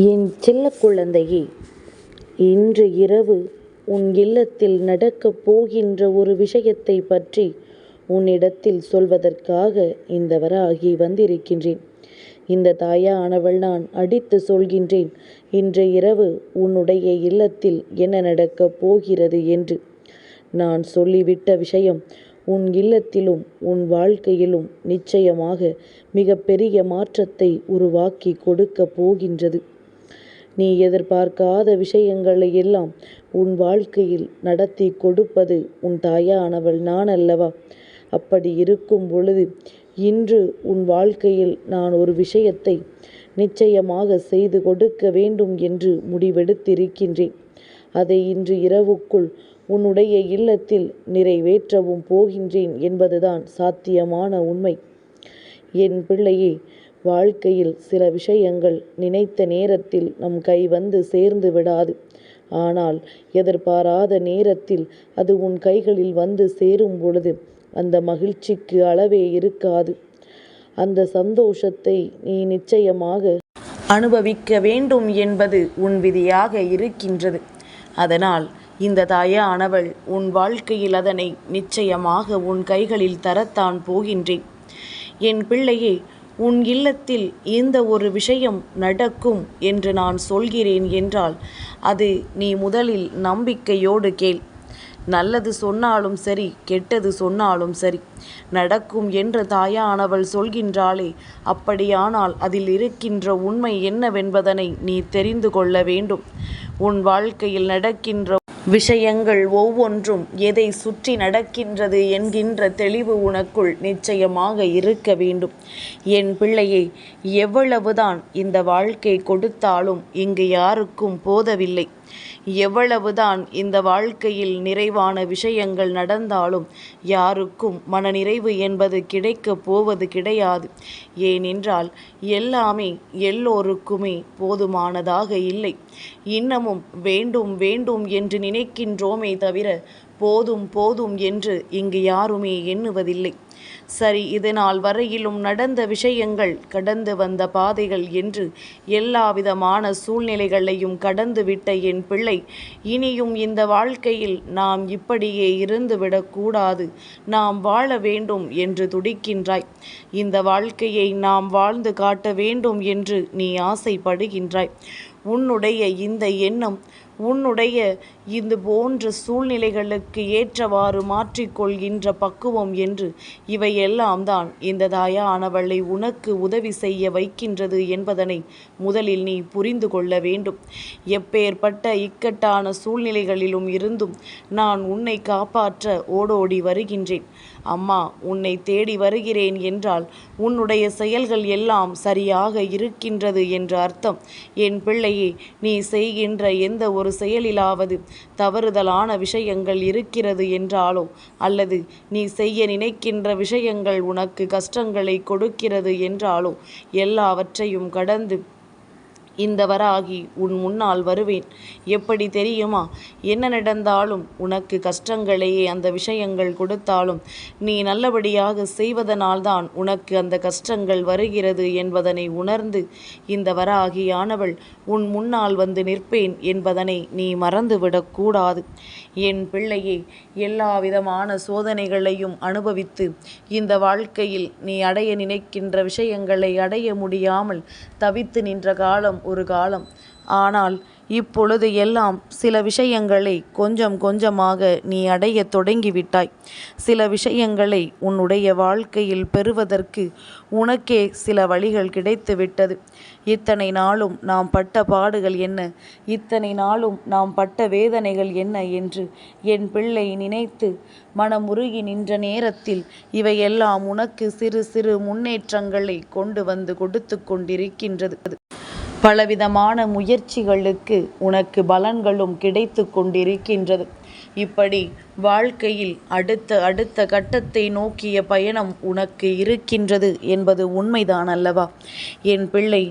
என் செல்ல குழந்தையே இன்று இரவு உன் இல்லத்தில் நடக்கப் போகின்ற ஒரு விஷயத்தை பற்றி உன்னிடத்தில் சொல்வதற்காக இந்த வராகி வந்திருக்கின்றேன். இந்த தாயானவள் நான் அடித்து சொல்கின்றேன் இன்று இரவு உன்னுடைய இல்லத்தில் என்ன நடக்கப் போகிறது என்று. நான் சொல்லிவிட்ட விஷயம் உன் இல்லத்திலும் உன் வாழ்க்கையிலும் நிச்சயமாக மிகப்பெரிய மாற்றத்தை உருவாக்கிக் கொடுக்கப் போகின்றது. நீ எதிர்பார்க்காத விஷயங்களை எல்லாம் உன் வாழ்க்கையில் நடத்திக் கொடுப்பது உன் தாயானவள் நான் அல்லவா? அப்படி இருக்கும் பொழுது இன்று உன் வாழ்க்கையில் நான் ஒரு விஷயத்தை நிச்சயமாக செய்து கொடுக்க வேண்டும் என்று முடிவெடுத்திருக்கின்றேன். அதை இன்று இரவுக்குள் உன்னுடைய இல்லத்தில் நிறைவேற்றவும் போகின்றேன் என்பதுதான் சாத்தியமான உண்மை. என் பிள்ளையே வாழ்க்கையில் சில விஷயங்கள் நினைத்த நேரத்தில் நம் கை வந்து சேர்ந்து விடாது. ஆனால் எதிர்பாராத நேரத்தில் அது உன் கைகளில் வந்து சேரும் பொழுது அந்த மகிழ்ச்சிக்கு அளவே இருக்காது. அந்த சந்தோஷத்தை நீ நிச்சயமாக அனுபவிக்க வேண்டும் என்பது உன் விதியாக இருக்கின்றது. அதனால் இந்த தாயானவள் உன் வாழ்க்கையில் அதனை நிச்சயமாக உன் கைகளில் தரத்தான் போகின்றேன். என் பிள்ளையே உன் இல்லத்தில் இந்த ஒரு விஷயம் நடக்கும் என்று நான் சொல்கிறேன் என்றால் அது நீ முதலில் நம்பிக்கையோடு கேள். நல்லது சொன்னாலும் சரி கெட்டது சொன்னாலும் சரி நடக்கும் என்று தாயானவள் சொல்கின்றாளே அப்படியானால் அதில் இருக்கின்ற உண்மை என்னவென்பதனை நீ தெரிந்து கொள்ள வேண்டும். உன் வாழ்க்கையில் நடக்கின்ற விஷயங்கள் ஒவ்வொன்றும் எதை சுற்றி நடக்கின்றது என்கின்ற தெளிவு உனக்குள் நிச்சயமாக இருக்க வேண்டும். என் பிள்ளையை எவ்வளவுதான் இந்த வாழ்க்கை கொடுத்தாலும் இங்கு யாருக்கும் போதவில்லை. எவ்வளவுதான் இந்த வாழ்க்கையில் நிறைவான விஷயங்கள் நடந்தாலும் யாருக்கும் மனநிறைவு என்பது கிடைக்கப் போவது கிடையாது. ஏனென்றால் எல்லாமே எல்லோருக்குமே போதுமானதாக இல்லை. இன்னமும் வேண்டும் வேண்டும் என்று நினைக்கின்றோமே தவிர போதும் போதும் என்று இங்கு யாருமே எண்ணுவதில்லை. சரி இதனால் வரையிலும் நடந்த விஷயங்கள் கடந்து வந்த பாதைகள் என்று எல்லாவிதமான சூழ்நிலைகளையும் கடந்துவிட்ட என் பிள்ளை இனியும் இந்த வாழ்க்கையில் நாம் இப்படியே இருந்துவிடக்கூடாது நாம் வாழ வேண்டும் என்று துடிக்கின்றாய். இந்த வாழ்க்கையை நாம் வாழ்ந்து காட்ட வேண்டும் என்று நீ ஆசைப்படுகின்றாய். உன்னுடைய இந்த எண்ணம் உன்னுடைய இது போன்ற சூழ்நிலைகளுக்கு ஏற்றவாறு மாற்றிக் கொள்கின்ற பக்குவம் என்று இவையெல்லாம் தான் இந்த தாயானவளை உனக்கு உதவி செய்ய வைக்கின்றது என்பதனை முதலில் நீ புரிந்து கொள்ள வேண்டும். எப்பேற்பட்ட இக்கட்டான சூழ்நிலைகளிலும் இருந்தும் நான் உன்னை காப்பாற்ற ஓடோடி வருகின்றேன். அம்மா உன்னை தேடி வருகிறேன் என்றால் உன்னுடைய செயல்கள் எல்லாம் சரியாக இருக்கின்றது என்று அர்த்தம். என் பிள்ளையே நீ செய்கின்ற எந்த ஒரு ஒரு செயலிலாவது தவறுதலான விஷயங்கள் இருக்கிறது என்றாலோ? அல்லது நீ செய்ய நினைக்கின்ற விஷயங்கள் உனக்கு கஷ்டங்களை கொடுக்கிறது என்றாலோ? எல்லாவற்றையும் கடந்து இந்த வராகி உன் முன்னால் வருவேன். எப்படி தெரியுமா? என்ன நடந்தாலும் உனக்கு கஷ்டங்களையே அந்த விஷயங்கள் கொடுத்தாலும் நீ நல்லபடியாக செய்வதனால்தான் உனக்கு அந்த கஷ்டங்கள் வருகிறது என்பதனை உணர்ந்து இந்த வராகியானவள் உன் முன்னால் வந்து நிற்பேன் என்பதனை நீ மறந்துவிடக்கூடாது என் பிள்ளையே எல்லாவிதமான சோதனைகளையும் அனுபவித்து இந்த வாழ்க்கையில் நீ அடைய நினைக்கின்ற விஷயங்களை அடைய முடியாமல் தவித்து நின்ற காலம் ஒரு காலம். ஆனால் இப்பொழுது எல்லாம் சில விஷயங்களை கொஞ்சம் கொஞ்சமாக நீ அடையத் தொடங்கிவிட்டாய். சில விஷயங்களை உன்னுடைய வாழ்க்கையில் பெறுவதற்கு உனக்கே சில வழிகள் கிடைத்துவிட்டது. இத்தனை நாளும் நாம் பட்ட பாடுகள் என்ன? இத்தனை நாளும் நாம் பட்ட வேதனைகள் என்ன என்று என் பிள்ளை நினைத்து மனமுருகி நின்ற நேரத்தில் இவையெல்லாம் உனக்கு சிறு சிறு முன்னேற்றங்களை கொண்டு வந்து கொடுத்து கொண்டிருக்கின்றது. பலவிதமான முயற்சிகளுக்கு உனக்கு பலன்களும் கிடைத்து கொண்டிருக்கின்றது. இப்படி வாழ்க்கையில் அடுத்த அடுத்த கட்டத்தை நோக்கிய பயணம் உனக்கு இருக்கின்றது என்பது உண்மைதான் அல்லவா? என் பிள்ளை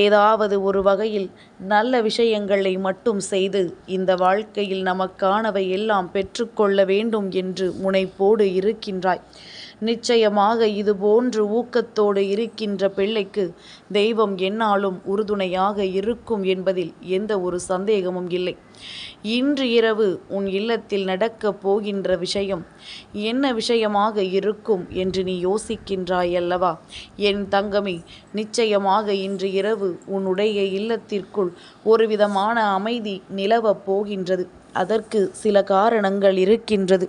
ஏதாவது ஒரு வகையில் நல்ல விஷயங்களை மட்டும் செய்து இந்த வாழ்க்கையில் நமக்கானவை எல்லாம் பெற்றுக்கொள்ள வேண்டும் என்று முனைப்போடு இருக்கின்றாய். நிச்சயமாக இது போன்று ஊக்கத்தோடு இருக்கின்ற பிள்ளைக்கு தெய்வம் என்னாலும் உறுதுணையாக இருக்கும் என்பதில் எந்த ஒரு சந்தேகமும் இல்லை. இன்று இரவு உன் இல்லத்தில் நடக்கப் போகின்ற விஷயம் என்ன விஷயமாக இருக்கும் என்று நீ யோசிக்கின்றாய் அல்லவா என் தங்கமே நிச்சயமாக இன்று இரவு உன்னுடைய இல்லத்திற்குள் ஒரு விதமான அமைதி நிலவப் போகின்றது. அதற்கு சில காரணங்கள் இருக்கின்றது.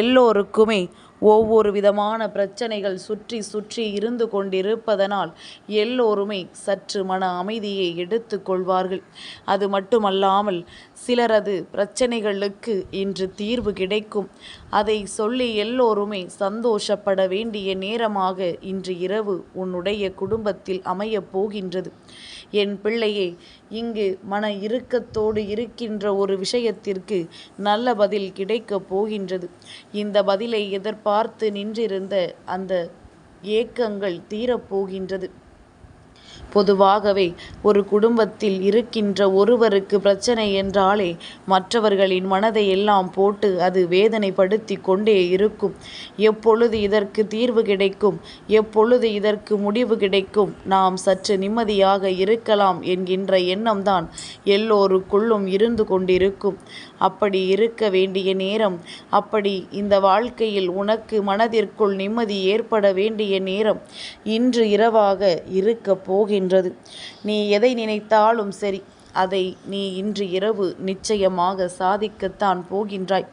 எல்லோருக்குமே ஒவ்வொரு விதமான பிரச்சனைகள் சுற்றி சுற்றி இருந்து கொண்டிருப்பதனால் எல்லோருமே சற்று மன அமைதியை எடுத்து கொள்வார்கள். அது மட்டுமல்லாமல் சிலரது பிரச்சனைகளுக்கு இன்று தீர்வு கிடைக்கும். அதை சொல்லி எல்லோருமே சந்தோஷப்பட வேண்டிய நேரமாக இன்று இரவு உன்னுடைய குடும்பத்தில் அமையப் போகின்றது. என் பிள்ளையே இங்கு மன இறுக்கத்தோடு இருக்கின்ற ஒரு விஷயத்திற்கு நல்ல பதில் கிடைக்கப் போகின்றது. இந்த பதிலை பார்த்து நின்றிருந்த அந்த ஏக்கங்கள் தீரப்போகின்றது. பொதுவாகவே ஒரு குடும்பத்தில் இருக்கின்ற ஒருவருக்கு பிரச்சனை என்றாலே மற்றவர்களின் மனதை எல்லாம் போட்டு அது வேதனைப்படுத்தி கொண்டே இருக்கும். எப்பொழுது இதற்கு தீர்வு கிடைக்கும் எப்பொழுது இதற்கு முடிவு கிடைக்கும் நாம் சற்று நிம்மதியாக இருக்கலாம் என்கின்ற எண்ணம்தான் எல்லோருக்குள்ளும் இருந்து கொண்டிருக்கும். அப்படி இருக்க வேண்டிய நேரம் அப்படி இந்த வாழ்க்கையில் உனக்கு மனதிற்குள் நிம்மதி ஏற்பட வேண்டிய நேரம் இன்று இரவாக இருக்கப் போகின்றது. நீ எதை நினைத்தாலும் சரி அதை நீ இன்று இரவு நிச்சயமாக சாதிக்கத்தான் போகின்றாய்.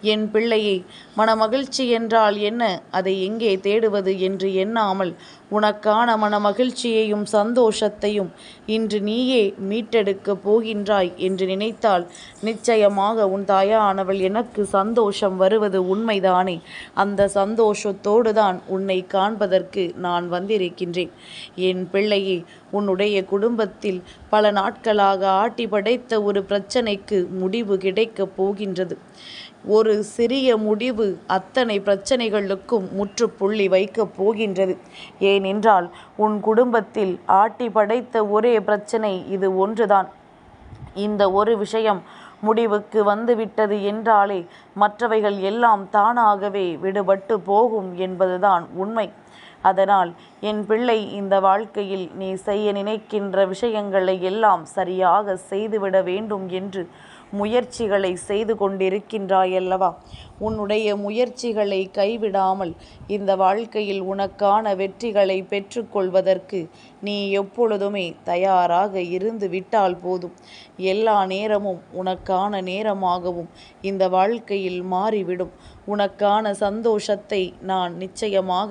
என் பிள்ளையை மனமகிழ்ச்சி என்றால் என்ன? அதை எங்கே தேடுவது என்று எண்ணாமல் உனக்கான மனமகிழ்ச்சியையும் சந்தோஷத்தையும் இன்று நீயே மீட்டெடுக்கப் போகின்றாய் என்று நினைத்தால் நிச்சயமாக உன் தாயானவள் எனக்கு சந்தோஷம் வருவது உண்மைதானே? அந்த சந்தோஷத்தோடு தான் உன்னை காண்பதற்கு நான் வந்திருக்கின்றேன். என் பிள்ளையே உன்னுடைய குடும்பத்தில் பல நாட்களாக ஆட்டி படைத்த ஒரு பிரச்சனைக்கு முடிவு கிடைக்கப் போகின்றது. ஒரு சிறிய முடிவு அத்தனை பிரச்சனைகளுக்கும் முற்றுப்புள்ளி வைக்கப் போகின்றது. ஏனென்றால் உன் குடும்பத்தில் ஆட்டி படைத்த ஒரே பிரச்சனை இது ஒன்றுதான். இந்த ஒரு விஷயம் முடிவுக்கு வந்துவிட்டது என்றாலே மற்றவைகள் எல்லாம் தானாகவே விடுபட்டு போகும் என்பதுதான் உண்மை. அதனால் என் பிள்ளை இந்த வாழ்க்கையில் நீ செய்ய நினைக்கின்ற விஷயங்களை எல்லாம் சரியாக செய்துவிட வேண்டும் என்று முயற்சிகளை செய்து கொண்டிருக்கின்றாயல்லவா உன்னுடைய முயற்சிகளை கைவிடாமல் இந்த வாழ்க்கையில் உனக்கான வெற்றிகளை பெற்றுக்கொள்வதற்கு நீ எப்பொழுதுமே தயாராக இருந்து விட்டால் போதும். எல்லா நேரமும் உனக்கான நேரமாகவும் இந்த வாழ்க்கையில் மாறிவிடும். உனக்கான சந்தோஷத்தை நான் நிச்சயமாக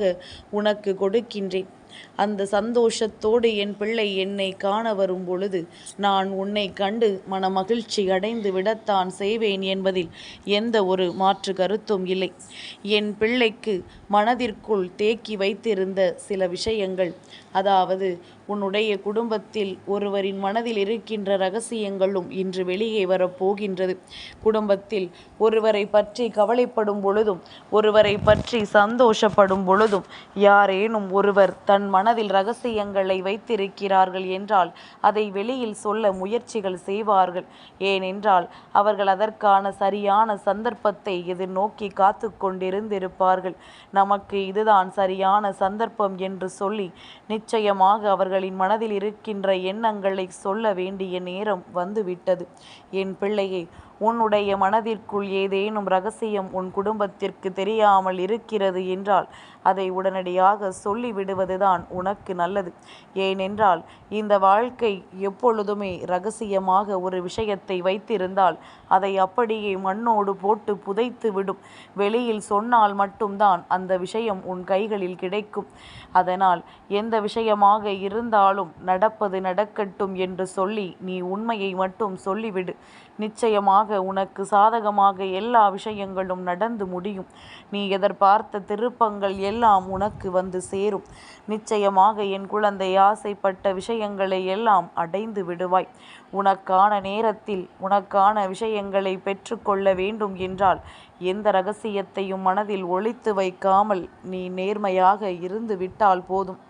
உனக்கு கொடுக்கின்றேன். அந்த சந்தோஷத்தோடு என் பிள்ளை என்னை காண வரும் பொழுது நான் உன்னை கண்டு மனமகிழ்ச்சி அடைந்து விடத்தான் செய்வேன் என்பதில் எந்த ஒரு மாற்று கருத்தும் இல்லை. என் பிள்ளைக்கு மனதிற்குள் தேக்கி வைத்திருந்த சில விஷயங்கள் அதாவது உன்னுடைய குடும்பத்தில் ஒருவரின் மனதில் இருக்கின்ற ரகசியங்களும் இன்று வெளியே வரப்போகின்றது குடும்பத்தில் ஒருவரை பற்றி கவலைப்படும் பொழுதும் ஒருவரை பற்றி சந்தோஷப்படும் பொழுதும் யாரேனும் ஒருவர் தன் மனதில் ரகசியங்களை வைத்திருக்கிறார்கள் என்றால் அதை வெளியில் சொல்ல முயற்சிகள் செய்வார்கள். ஏனென்றால் அவர்கள் அதற்கான சரியான சந்தர்ப்பத்தை எதிர்நோக்கி காத்து கொண்டிருந்திருப்பார்கள். நமக்கு இதுதான் சரியான சந்தர்ப்பம் என்று சொல்லி நிச்சயமாக அவர்களின் மனதில் இருக்கின்ற எண்ணங்களை சொல்ல வேண்டிய நேரம் வந்துவிட்டது. என் பிள்ளையை உன்னுடைய மனதிற்குள் ஏதேனும் ரகசியம் உன் குடும்பத்திற்கு தெரியாமல் இருக்கிறது என்றால் அதை உடனடியாக சொல்லிவிடுவதுதான் உனக்கு நல்லது. ஏனென்றால் இந்த வாழ்க்கை எப்பொழுதுமே ரகசியமாக ஒரு விஷயத்தை வைத்திருந்தால் அதை அப்படியே மண்ணோடு போட்டு புதைத்து விடும். வெளியில் சொன்னால் மட்டும்தான் அந்த விஷயம் உன் கைகளில் கிடைக்கும். அதனால் எந்த விஷயமாக இருந்தாலும் நடப்பது நடக்கட்டும் என்று சொல்லி நீ உண்மையை மட்டும் சொல்லிவிடு. நிச்சயமாக உனக்கு சாதகமாக எல்லா விஷயங்களும் நடந்து முடியும். நீ எதிர்பார்த்த திருப்பங்கள் எல்லாம் உனக்கு வந்து சேரும். நிச்சயமாக என் குழந்தை ஆசைப்பட்ட விஷயங்களை எல்லாம் அடைந்து விடுவாய். உனக்கான நேரத்தில் உனக்கான விஷயங்களை பெற்றுக்கொள்ள வேண்டும் என்றால் எந்த ரகசியத்தையும் மனதில் ஒழித்து வைக்காமல் நீ நேர்மையாக இருந்து விட்டால் போதும்.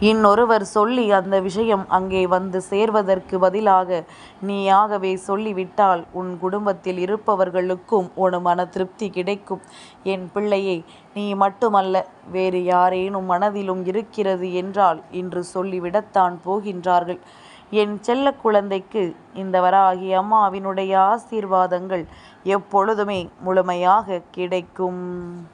இன்னொருவர் சொல்லி அந்த விஷயம் அங்கே வந்து சேர்வதற்கு பதிலாக நீயாகவே சொல்லிவிட்டால் உன் குடும்பத்தில் இருப்பவர்களுக்கும் ஒரு மன திருப்தி கிடைக்கும். என் பிள்ளையை நீ மட்டுமல்ல வேறு யாரேனும் மனதிலும் இருக்கிறது என்றால் இன்று சொல்லிவிடத்தான் போகின்றார்கள். என் செல்ல குழந்தைக்கு இந்த வராகி அம்மாவினுடைய ஆசீர்வாதங்கள் எப்பொழுதுமே முழுமையாகக் கிடைக்கும்.